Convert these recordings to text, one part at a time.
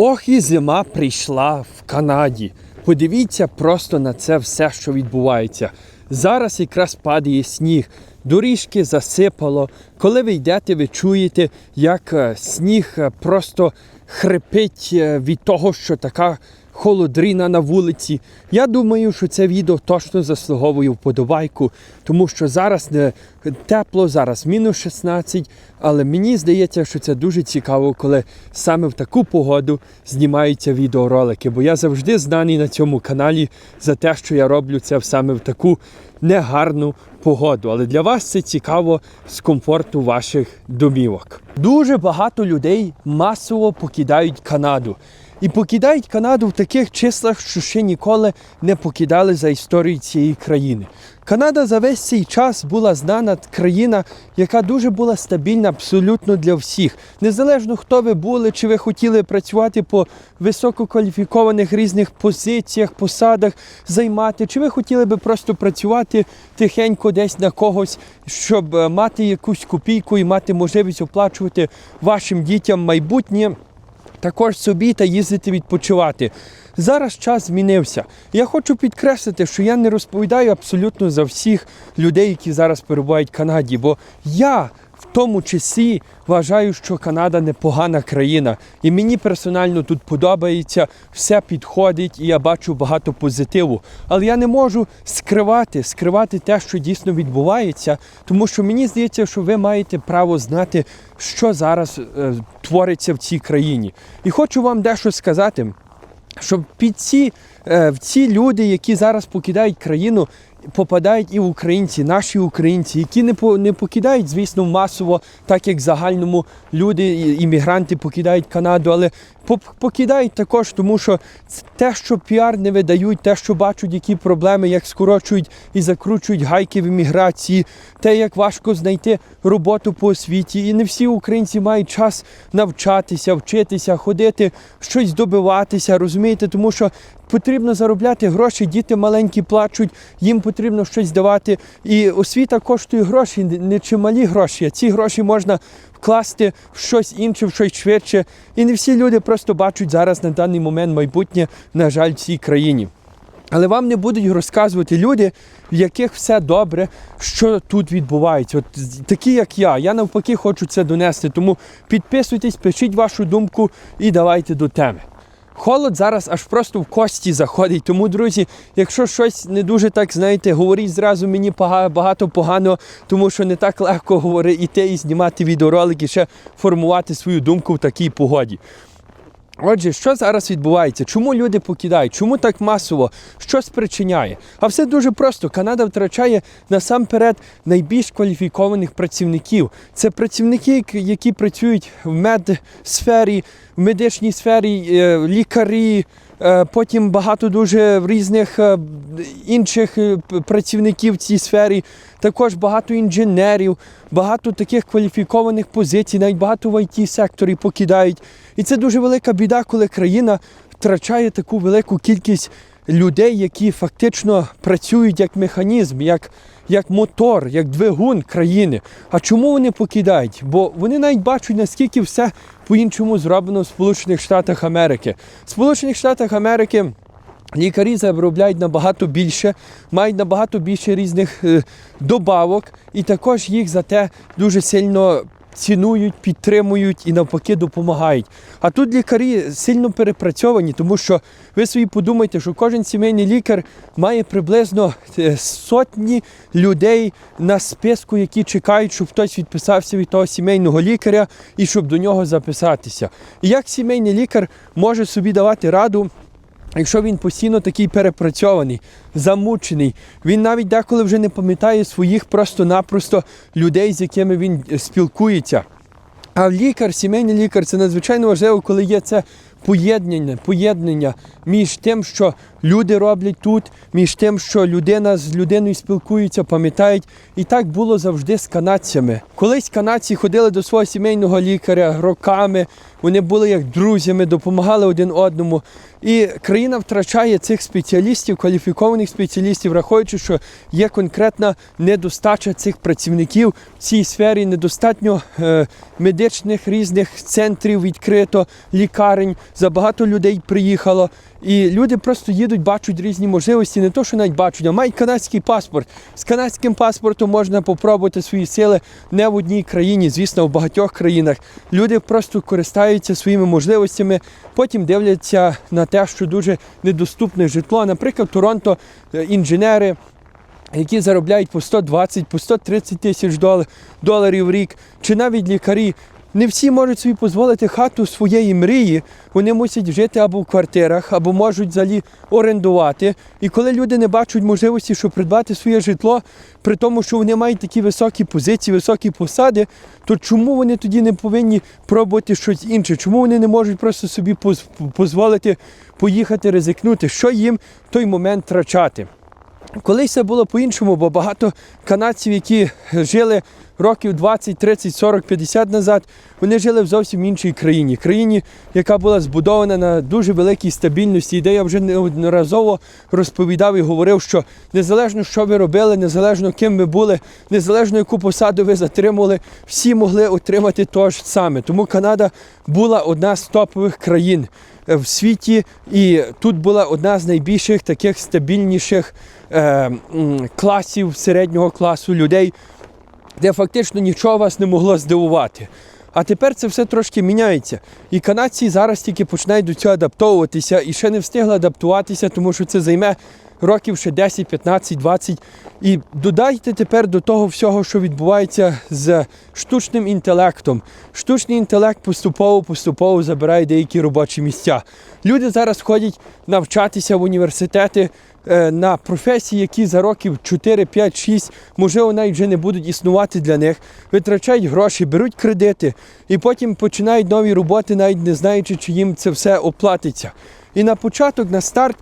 Ох, і зима прийшла в Канаді. Подивіться просто на це все, що відбувається. Зараз якраз падає сніг, доріжки засипало. Коли ви йдете, ви чуєте, як е, сніг е, просто хрипить е, від того, що така холодріна на вулиці. Я думаю, що це відео точно заслуговує вподобайку, тому що зараз не тепло, зараз мінус 16, але мені здається, що це дуже цікаво, коли саме в таку погоду знімаються відеоролики, бо я завжди знаний на цьому каналі за те, що я роблю це саме в таку негарну погоду. Але для вас це цікаво з комфорту ваших домівок. Дуже багато людей масово покидають Канаду. І покидають Канаду в таких числах, що ще ніколи не покидали за історію цієї країни. Канада за весь цей час була знана країна, яка дуже була стабільна абсолютно для всіх. Незалежно хто ви були, чи ви хотіли працювати по висококваліфікованих різних позиціях, посадах, займати, чи ви хотіли би просто працювати тихенько десь на когось, щоб е, мати якусь копійку і мати можливість оплачувати вашим дітям майбутнє також собі та їздити відпочивати. Зараз час змінився. Я хочу підкреслити, що я не розповідаю абсолютно за всіх людей, які зараз перебувають в Канаді, бо я в тому числі вважаю, що Канада непогана країна. І мені персонально тут подобається, все підходить, і я бачу багато позитиву. Але я не можу скривати, скривати те, що дійсно відбувається, тому що мені здається, що ви маєте право знати, що зараз е, твориться в цій країні. І хочу вам дещо сказати. Щоб під ці, е, в ці люди, які зараз покидають країну, попадають і українці, наші українці, які не по не покидають, звісно, масово, так як загальному люди, іммігранти покидають Канаду, але покидають також, тому що те, що піар не видають, те, що бачать, які проблеми, як скорочують і закручують гайки в імміграції, те, як важко знайти роботу по освіті. І не всі українці мають час навчатися, вчитися, ходити, щось добиватися, розумієте, тому що потрібно заробляти гроші, діти маленькі плачуть, їм потрібно щось давати. І освіта коштує гроші, не чималі гроші. А ці гроші можна вкласти в щось інше, в щось швидше. І не всі люди просто бачать зараз на даний момент майбутнє, на жаль, в цій країні. Але вам не будуть розказувати люди, в яких все добре, що тут відбувається. От такі, як я. Я навпаки хочу це донести. Тому підписуйтесь, пишіть вашу думку і давайте до теми. Холод зараз аж просто в кості заходить. Тому, друзі, якщо щось не дуже так, знаєте, говоріть зразу мені багато погано, тому що не так легко говорити іти і знімати відеоролики, ще формувати свою думку в такій погоді. Отже, що зараз відбувається? Чому люди покидають? Чому так масово? Що спричиняє? А все дуже просто. Канада втрачає насамперед найбільш кваліфікованих працівників. Це працівники, які- працюють в медсфері, в медичній сфері, е, лікарі. Е, Потім багато дуже різних е, інших е, працівників в цій сфері, також багато інженерів, багато таких кваліфікованих позицій, навіть багато в it секторі покидають. І це дуже велика біда, коли країна втрачає таку велику кількість людей, які фактично працюють як механізм, як, як мотор, як двигун країни. А чому вони покидають? Бо вони навіть бачать, наскільки все по-іншому зроблено в Сполучених Штатах Америки. В Сполучених Штатах Америки. Лікарі заробляють набагато більше, мають набагато більше різних е, добавок, і також їх за те дуже сильно цінують, підтримують і навпаки допомагають. А тут лікарі сильно перепрацьовані, тому що ви собі подумайте, що кожен сімейний лікар має приблизно е, сотні людей на списку, які чекають, щоб хтось відписався від того сімейного лікаря і щоб до нього записатися. І як сімейний лікар може собі давати раду? Якщо він постійно такий перепрацьований, замучений, він навіть деколи вже не пам'ятає своїх просто-напросто людей, з якими він е, спілкується. А лікар, сімейний лікар, це надзвичайно важливо, коли є це поєднання, поєднання між тим, що люди роблять тут, між тим, що людина з людиною спілкується, пам'ятають. І так було завжди з канадцями. Колись канадці ходили до свого сімейного лікаря роками, вони були як друзями, допомагали один одному. І країна втрачає цих спеціалістів, кваліфікованих спеціалістів, враховуючи, що є конкретна недостача цих працівників в цій сфері, недостатньо е, медичних різних центрів відкрито, лікарень. забагато людей приїхало. І люди просто їдуть, бачать різні можливості, не то, що навіть бачать, а мають канадський паспорт. З канадським паспортом можна попробувати свої сили не в одній країні, звісно, в багатьох країнах. Люди просто користаються своїми можливостями, потім дивляться на те, що дуже недоступне житло. Наприклад, в Торонто е, інженери які заробляють по 120, по 130 тисяч доларів в рік, чи навіть лікарі. Не всі можуть собі дозволити хату своєї мрії. Вони мусять жити або в квартирах, або можуть взагалі орендувати. І коли люди не бачать можливості, щоб придбати своє житло, при тому, що вони мають такі високі позиції, високі посади, то чому вони тоді не повинні пробувати щось інше? Чому вони не можуть просто собі дозволити поїхати ризикнути? Що їм в той момент втрачати? Колись це було по-іншому, бо багато канадців, які жили років 20, 30, 40, 50 назад, вони жили в зовсім іншій країні. Країні, яка була збудована на дуже великій стабільності, І де я вже неодноразово розповідав і говорив, що незалежно, що ви робили, незалежно ким ви були, незалежно яку посаду ви затримували, всі могли отримати те ж саме. Тому Канада була одна з топових країн е, в світі, і тут була одна з найбільших таких стабільніших е, класів середнього класу людей, де фактично нічого вас не могло здивувати. А тепер це все трошки міняється. І канадці зараз тільки починають до цього адаптовуватися і ще не встигли адаптуватися, тому що це займе років ще 10, 15, 20. І додайте тепер до того всього, що відбувається з штучним інтелектом. Штучний інтелект поступово-поступово забирає деякі робочі місця. Люди зараз ходять навчатися в університети е, на професії, які за років 4, 5, 6, можливо, навіть вже не будуть існувати для них, витрачають гроші, беруть кредити і потім починають нові роботи, навіть не знаючи, чи їм це все оплатиться. І на початок, на старт,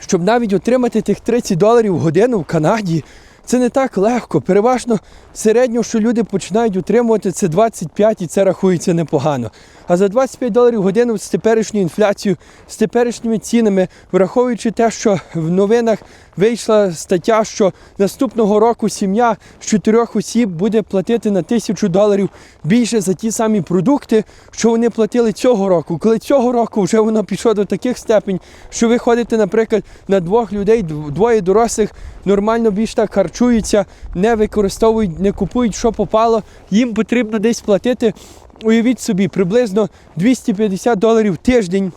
щоб навіть отримати тих 30 доларів в годину в Канаді, це не так легко. Переважно середньо, що люди починають отримувати, це 25 і це рахується непогано. А за 25 доларів годину з теперішньою інфляцією, з теперішніми цінами, враховуючи те, що в новинах вийшла стаття, що наступного року сім'я з чотирьох осіб буде платити на тисячу доларів більше за ті самі продукти, що вони платили цього року. Коли цього року вже воно пішло до таких степень, що ви ходите, наприклад, на двох людей, двоє дорослих нормально більш так харчуються, не використовують, не купують, що попало. Їм потрібно десь платити. Уявіть собі, приблизно 250 доларів в тиждень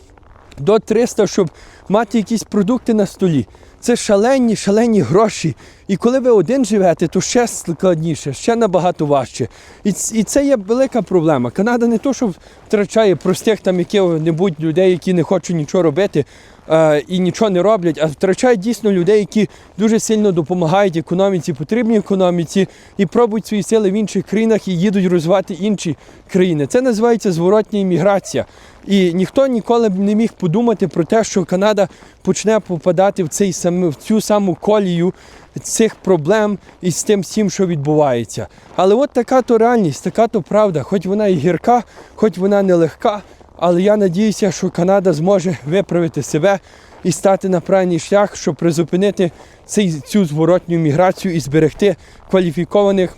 до 300, щоб мати якісь продукти на столі. Це шалені, шалені гроші. І коли ви один живете, то ще складніше, ще набагато важче. І, і це є велика проблема. Канада не то, що втрачає простих там яких-небудь людей, які не хочуть нічого робити е, і нічого не роблять, а втрачає дійсно людей, які дуже сильно допомагають економіці, потрібній економіці, і пробують свої сили в інших країнах і їдуть розвивати інші країни. Це називається зворотня імміграція. І ніхто ніколи б не міг подумати про те, що Канада почне попадати в, цей сам, в цю саму колію цих проблем і з тим всім, що відбувається. Але от така то реальність, така то правда, хоч вона і гірка, хоч вона нелегка, але я надіюся, що Канада зможе виправити себе і стати на правильний шлях, щоб призупинити цей, цю зворотню міграцію і зберегти кваліфікованих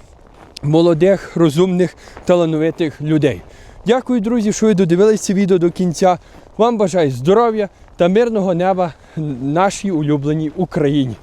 молодих, розумних, талановитих людей. Дякую, друзі, що ви додивилися відео до кінця. Вам бажаю здоров'я та мирного неба нашій улюбленій Україні.